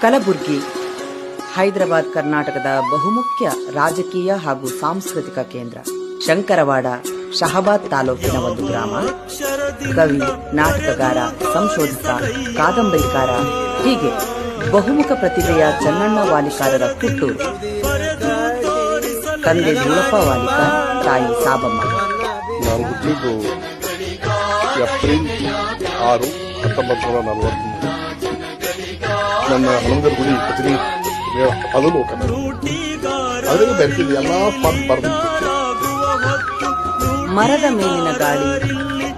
ಕಲಬುರ್ಗಿ, ಹೈದರಾಬಾದ್, ಕರ್ನಾಟಕದ ಬಹುಮುಖ್ಯ ರಾಜಕೀಯ ಹಾಗೂ ಸಾಂಸ್ಕೃತಿಕ ಕೇಂದ್ರ. ಶಂಕರವಾಡ, ಶಹಬಾದ್ ತಾಲೂಕಿನ ಒಂದು ಗ್ರಾಮ. ಕವಿ, ನಾಟಕಗಾರ, ಸಂಶೋಧಕ, ಕಾದಂಬರಿಕಾರ, ಹೀಗೆ ಬಹುಮುಖ ಪ್ರತಿಭೆಯ ಚನ್ನಣ್ಣ ವಾಲಿಕಾರರ ಹುಟ್ಟೂರು ತಂದೆ ಧೂಳಪ್ಪ ವಾಲಿಕ, ತಾಯಿ ಸಾಬಮ್ಮ. ಏಪ್ರಿಲ್ ಆರು. ಹತ್ತೊಂಬತ್ತು ನೂರ ನಲವತ್ಮೂರು ನನ್ನ ಹನುಮಂದರ ಗುಡಿ, ಕಚೇರಿ ಅದನ್ನು ಅದನ್ನು ಬೆರೆತಿದ್ದೆ ಎಲ್ಲ ಮರದ ಮೇಲಿನ ಗಾಳಿ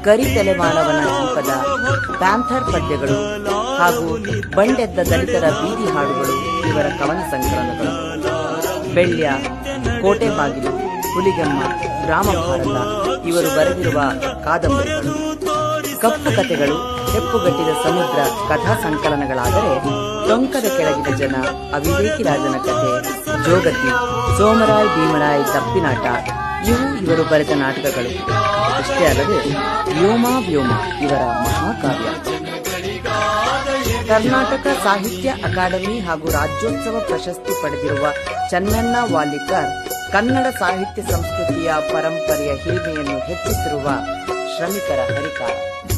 ಕರಿ ತಲೆಮಾನವನ ಸಂಪದ ಪ್ಯಾಂಥರ್ ಪದ್ಯಗಳು ಹಾಗೂ ಬಂಡೆದ್ದ ದಲಿತರ ಬೀದಿ ಹಾಡುಗಳು ಇವರ ಕವನ ಸಂಕಲನಗಳು. ಬೆಳ್ಯ ಕೋಟೆ ಬಾಗಿಲು ಹುಲಿಗೆಮ್ಮ ರಾಮಭಾರತ ಇವರು ಬರೆದಿರುವ ಕಾದಂಬರಿಗಳು. ಕಪ್ಪು ಕಥೆಗಳು ಹೆಪ್ಪುಗಟ್ಟಿದ ಸಮುದ್ರ, ಕಥಾ ಸಂಕಲನಗಳಾದರೆ ಟೊಂಕದ ಕೆಳಗಿನ ಜನ ಅವಿವೇಕಿ ರಾಜನ ಕಥೆ ಜೋಗತಿ, ಸೋಮರಾಯ್ ಭೀಮರಾಯ್ ತಪ್ಪಿನಾಟ ಇವು ಇವರು ಬರೆದ ನಾಟಕಗಳು. ಅಷ್ಟೇ ಅಲ್ಲದೆ ವ್ಯೋಮ ವ್ಯೋಮ ಇವರ ಮಹಾಕಾವ್ಯ. ಕರ್ನಾಟಕ ಸಾಹಿತ್ಯ ಅಕಾಡೆಮಿ ಹಾಗೂ ರಾಜ್ಯೋತ್ಸವ ಪ್ರಶಸ್ತಿ ಪಡೆದಿರುವ ಚನ್ನಣ್ಣ ವಾಲಿಕರ್ ಕನ್ನಡ ಸಾಹಿತ್ಯ ಸಂಸ್ಕೃತಿಯ ಪರಂಪರೆಯ ಹಿರಿಮೆಯನ್ನು ಹೆಚ್ಚಿಸಿರುವ श्रमिक हरिकारा